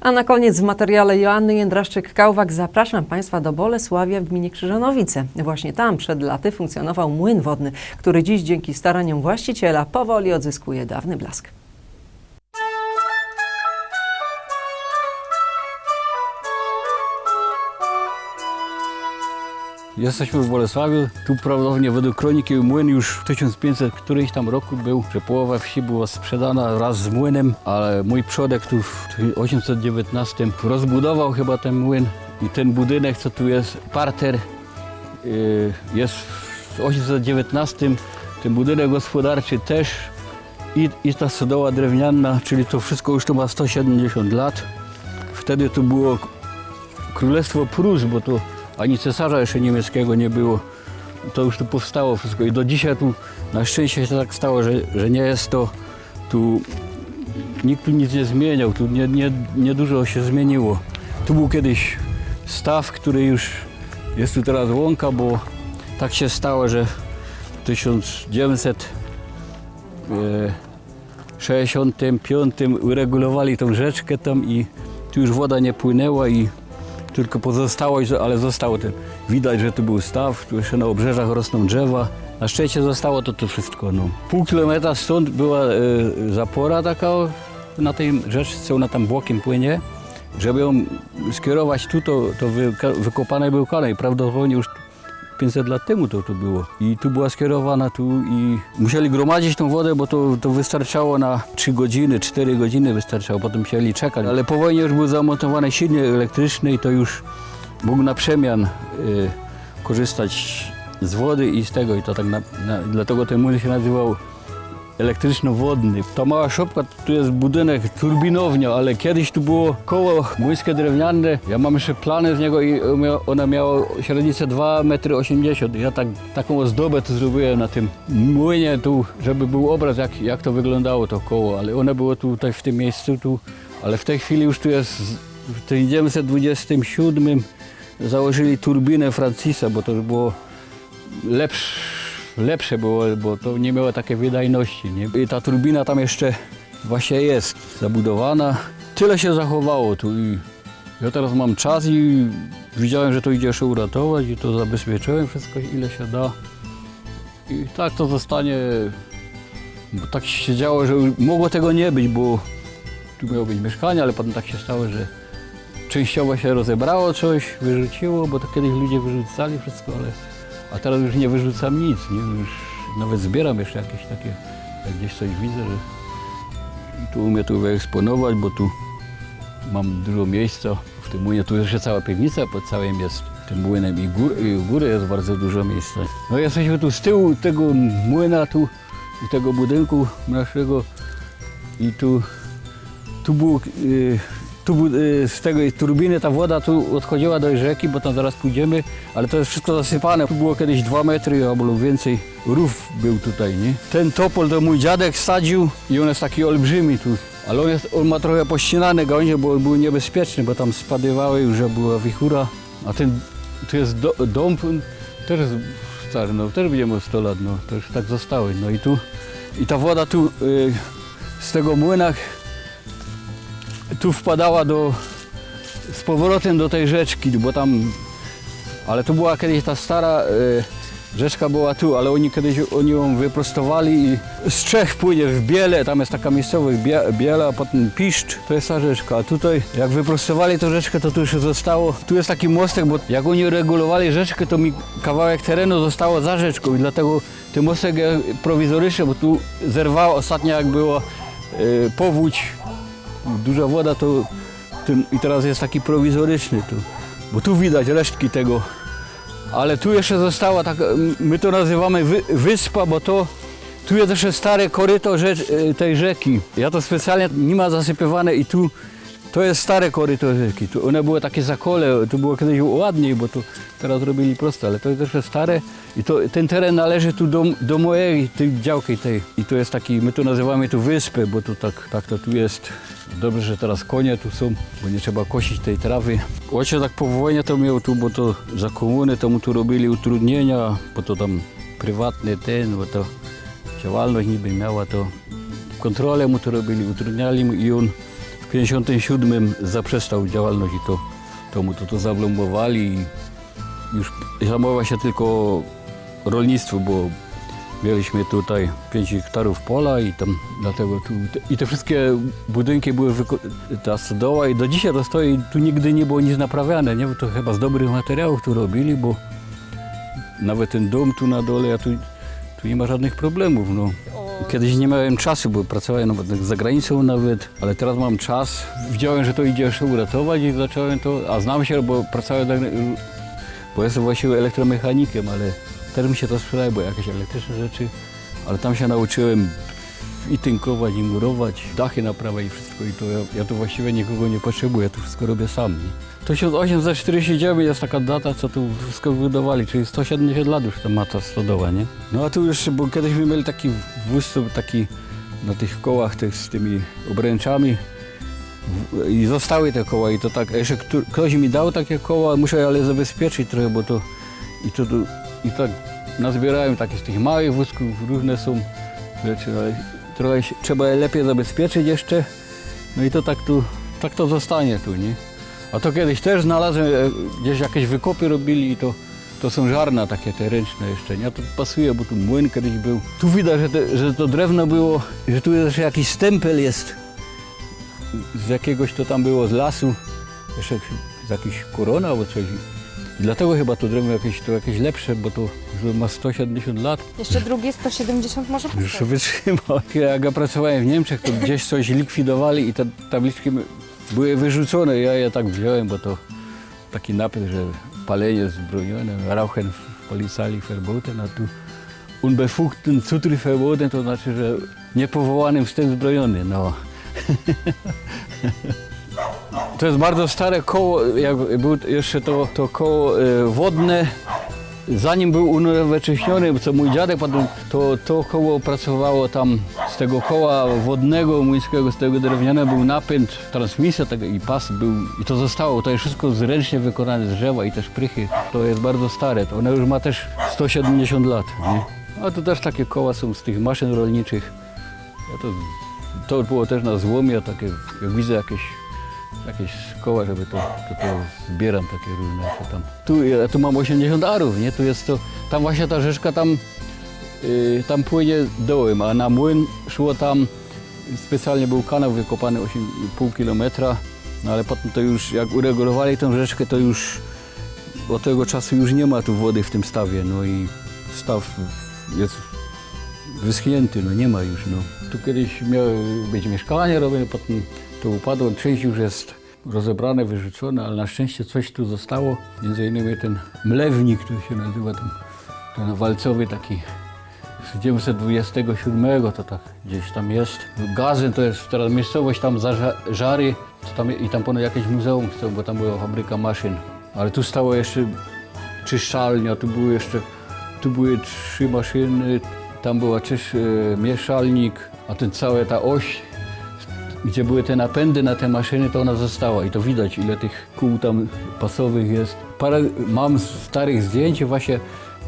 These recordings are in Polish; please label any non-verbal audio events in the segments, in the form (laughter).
A na koniec w materiale Joanny Jędraszczyk-Kałwak zapraszam Państwa do Bolesławia w gminie Krzyżanowice. Właśnie tam przed laty funkcjonował młyn wodny, który dziś dzięki staraniom właściciela powoli odzyskuje dawny blask. Jesteśmy w Bolesławiu. Tu prawdopodobnie według kroniki młyn już w 1500 któryś tam roku był, że połowa wsi była sprzedana wraz z młynem, ale mój przodek tu w 1819 rozbudował chyba ten młyn i ten budynek, co tu jest, parter, yy, jest w 1819, ten budynek gospodarczy też i, i ta stodoła drewniana, czyli to wszystko już tu ma 170 lat. Wtedy tu było Królestwo Prus, bo to ani cesarza jeszcze niemieckiego nie było. To już tu powstało wszystko i do dzisiaj tu na szczęście się tak stało, że, że nie jest to tu nikt tu nic nie zmieniał, tu nie, nie, nie dużo się zmieniło. Tu był kiedyś staw, który już jest tu teraz łąka, bo tak się stało, że w 1965 uregulowali tą rzeczkę tam i tu już woda nie płynęła i tylko pozostałość, ale zostało ten. Widać, że tu był staw, tu jeszcze na obrzeżach rosną drzewa. Na szczęście zostało to tu wszystko. No. Pół kilometra stąd była e, zapora taka na tej rzeczce, ona tam bokiem płynie. Żeby ją skierować tu, to, to wyka- wykopane był kanał. Prawdopodobnie już 500 lat temu to tu było. I tu była skierowana tu i musieli gromadzić tą wodę, bo to, to wystarczało na 3 godziny, 4 godziny wystarczało, potem musieli czekać. Ale po wojnie już był zamontowany silnik elektryczny i to już mógł na przemian y, korzystać z wody i z tego. I to tak na, na, dlatego ten młyn się nazywał elektryczno-wodny. Ta mała szopka, tu jest budynek, turbinownia, ale kiedyś tu było koło młyńskie drewniane. Ja mam jeszcze plany z niego i ona miała średnicę 2,80 m. Ja tak, taką ozdobę tu zrobiłem na tym młynie tu, żeby był obraz jak, jak to wyglądało to koło, ale one było tutaj w tym miejscu tu, ale w tej chwili już tu jest w 1927 założyli turbinę Francisa, bo to już było lepsze, lepsze było, bo to nie miało takiej wydajności. Nie? I ta turbina tam jeszcze właśnie jest zabudowana. Tyle się zachowało tu i ja teraz mam czas i widziałem, że to idzie jeszcze uratować i to zabezpieczyłem wszystko ile się da. I tak to zostanie, bo tak się działo, że mogło tego nie być, bo tu miało być mieszkanie, ale potem tak się stało, że częściowo się rozebrało coś, wyrzuciło, bo to kiedyś ludzie wyrzucali wszystko, ale a teraz już nie wyrzucam nic, nie? Już nawet zbieram jeszcze jakieś takie, jak gdzieś coś widzę, że tu umiem tu wyeksponować, bo tu mam dużo miejsca. W tym młynie tu jeszcze cała piwnica pod całym jest tym młynem i, gór, i u góry jest bardzo dużo miejsca. No jesteśmy tu z tyłu tego młyna, tu i tego budynku naszego i tu, tu był, y, tu y, z tej turbiny ta woda tu odchodziła do rzeki, bo tam zaraz pójdziemy, ale to jest wszystko zasypane. Tu było kiedyś dwa metry albo więcej. Rów był tutaj, nie? Ten topol to mój dziadek sadził i on jest taki olbrzymi tu. Ale on, jest, on ma trochę pościnane gałęzie, bo był niebezpieczny, bo tam spadywały już, że była wichura. A ten, tu jest do, dom, też stary, no też będzie miał 100 lat, no to już tak zostały. No i tu, i ta woda tu y, z tego młynach tu wpadała do, z powrotem do tej rzeczki, bo tam, ale tu była kiedyś ta stara y, rzeczka była tu, ale oni kiedyś oni ją wyprostowali i z Czech płynie w Biele, tam jest taka miejscowość Bie- Biela, potem Piszcz, to jest ta rzeczka, a tutaj jak wyprostowali tą rzeczkę, to tu już zostało, tu jest taki mostek, bo jak oni regulowali rzeczkę, to mi kawałek terenu zostało za rzeczką i dlatego ten mostek prowizoryczny, bo tu zerwało ostatnio jak było y, powódź, duża woda to tym, i teraz jest taki prowizoryczny tu, bo tu widać resztki tego, ale tu jeszcze została taka, my to nazywamy wy, wyspa, bo to tu jest jeszcze stare koryto rzecz, y, tej rzeki. Ja to specjalnie nie ma zasypywane i tu to jest stare koryto rzeki. Tu one były takie zakole, tu było kiedyś ładniej, bo tu teraz robili prosto, ale to jest jeszcze stare i to, ten teren należy tu do, do mojej tej działki tej. I to jest taki, my to nazywamy tu wyspę, bo tu tak, tak to tu jest. Dobrze, że teraz konie tu są, bo nie trzeba kosić tej trawy. Ojciec tak po wojnie to miał tu, bo to za komuny to mu tu robili utrudnienia, bo to tam prywatny ten, bo to działalność niby miała, to kontrolę mu to robili, utrudniali mu i on 57 zaprzestał działalność i to, mu to, to zablombowali i już zajmował się tylko rolnictwem, bo mieliśmy tutaj 5 hektarów pola i tam dlatego tu i te wszystkie budynki były ta stodoła i do dzisiaj to stoi tu nigdy nie było nic naprawiane, nie? Bo to chyba z dobrych materiałów tu robili, bo nawet ten dom tu na dole, ja tu, tu nie ma żadnych problemów, no. Kiedyś nie miałem czasu, bo pracowałem nawet za granicą nawet, ale teraz mam czas. Widziałem, że to idzie jeszcze uratować i zacząłem to, a znam się, bo pracowałem, za- bo jestem właściwie elektromechanikiem, ale teraz mi się to sprzedaje, bo jakieś elektryczne rzeczy, ale tam się nauczyłem i tynkować, i murować, dachy naprawiać i wszystko i to ja, ja tu właściwie nikogo nie potrzebuję, to wszystko robię sam. Nie? 1849 jest taka data, co tu wszystko wybudowali, czyli 170 lat już ta ma ta stodoła, nie? No a tu już, bo kiedyś my mieli taki wóz, to taki na tych kołach tych, z tymi obręczami i zostały te koła i to tak, jeszcze ktoś mi dał takie koła, muszę je zabezpieczyć trochę, bo to i to, to i tak nazbierałem takie z tych małych wózków, różne są rzeczy, ale trochę się, trzeba je lepiej zabezpieczyć jeszcze, no i to tak tu, tak to zostanie tu, nie? A to kiedyś też znalazłem, e, gdzieś jakieś wykopy robili i to, to są żarna takie te ręczne jeszcze, nie? A to pasuje, bo tu młyn kiedyś był. Tu widać, że, te, że to drewno było, że tu jeszcze jakiś stempel jest z jakiegoś to tam było z lasu, jeszcze z jakiś korona albo coś. I dlatego chyba to drewno jakieś, to jakieś lepsze, bo to już ma 170 lat. Jeszcze drugie 170 może Już powstać. wytrzymał. (laughs) Jak ja pracowałem w Niemczech, to gdzieś coś likwidowali i te tabliczki były wyrzucone. Ja je tak wziąłem, bo to taki napis, że palenie zbronione, Rauchen w Polizei verboten, a tu unbefugten Zutritt verboten, to znaczy, że niepowołanym wstęp zbrojony. No. (laughs) To jest bardzo stare koło, jak był jeszcze to, to koło e, wodne, Zanim był unowocześniony, co mój dziadek potem, to to koło pracowało tam z tego koła wodnego młyńskiego, z tego drewnianego był napęd, transmisja tego i pas był i to zostało. To jest wszystko zręcznie wykonane z drzewa i te szprychy. To jest bardzo stare. To ono już ma też 170 lat. Nie? A tu też takie koła są z tych maszyn rolniczych. Ja to, to było też na złomie, takie, jak widzę jakieś jakieś koła, żeby to, to, to zbieram takie różne. To tam. Tu, ja tu mam 80 arów, nie? Tu jest to, tam właśnie ta rzeczka tam, yy, tam płynie dołem, a na młyn szło tam, specjalnie był kanał wykopany 8,5 kilometra, no ale potem to już, jak uregulowali tą rzeczkę, to już od tego czasu już nie ma tu wody w tym stawie, no i staw jest wyschnięty, no nie ma już. No. Tu kiedyś miały być mieszkanie robione, potem to upadło, część już jest rozebrane, wyrzucone, ale na szczęście coś tu zostało. Między innymi ten mlewnik, który się nazywa ten, ten walcowy taki z 1927, to tak gdzieś tam jest. Gazyn to jest teraz miejscowość tam za Ża- Żary to tam, i tam ponoć jakieś muzeum bo tam była fabryka maszyn. Ale tu stało jeszcze czyszczalnia, tu były jeszcze, tu były trzy maszyny, tam była czysz, e, mieszalnik, a ten cała ta oś, gdzie były te napędy na te maszyny, to ona została i to widać, ile tych kół tam pasowych jest. Parę, mam starych zdjęć, właśnie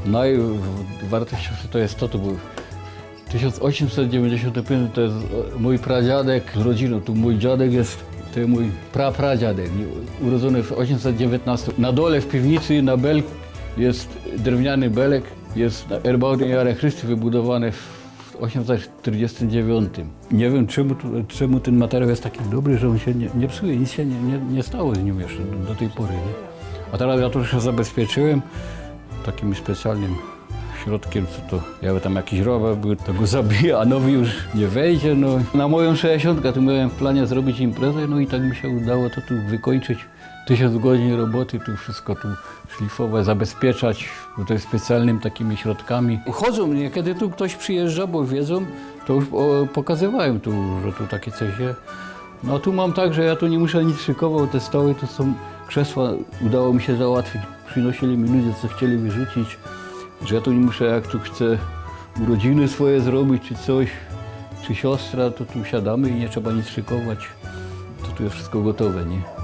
najwartościowsze to jest to, to był 1895, to jest e, mój pradziadek z rodziną, tu mój dziadek jest, to jest mój prapradziadek, urodzony w 1819. Na dole w piwnicy na belk jest drewniany belek, jest na Erbaudy Jahre Chrysty w 1849. Nie wiem czemu, czemu ten materiał jest taki dobry, że on się nie, nie psuje, nic się nie, nie, nie stało z nim jeszcze do, do tej pory. Nie? A teraz ja to już zabezpieczyłem takim specjalnym środkiem, co to, jakby tam jakiś rower był, to go zabije, a nowy już nie wejdzie. No. Na moją 60 tu miałem w planie zrobić imprezę, no i tak mi się udało to tu wykończyć. Tysiąc godzin roboty, tu wszystko tu szlifować, zabezpieczać, jest specjalnymi takimi środkami. Chodzą mnie, kiedy tu ktoś przyjeżdża, bo wiedzą, to już pokazywałem tu, że tu takie coś jest. No tu mam tak, że ja tu nie muszę nic szykował, te stoły to są krzesła, udało mi się załatwić. Przynosili mi ludzie, co chcieli wyrzucić, że ja tu nie muszę, jak tu chcę urodziny swoje zrobić, czy coś, czy siostra, to tu siadamy i nie trzeba nic szykować. To tu jest wszystko gotowe, nie?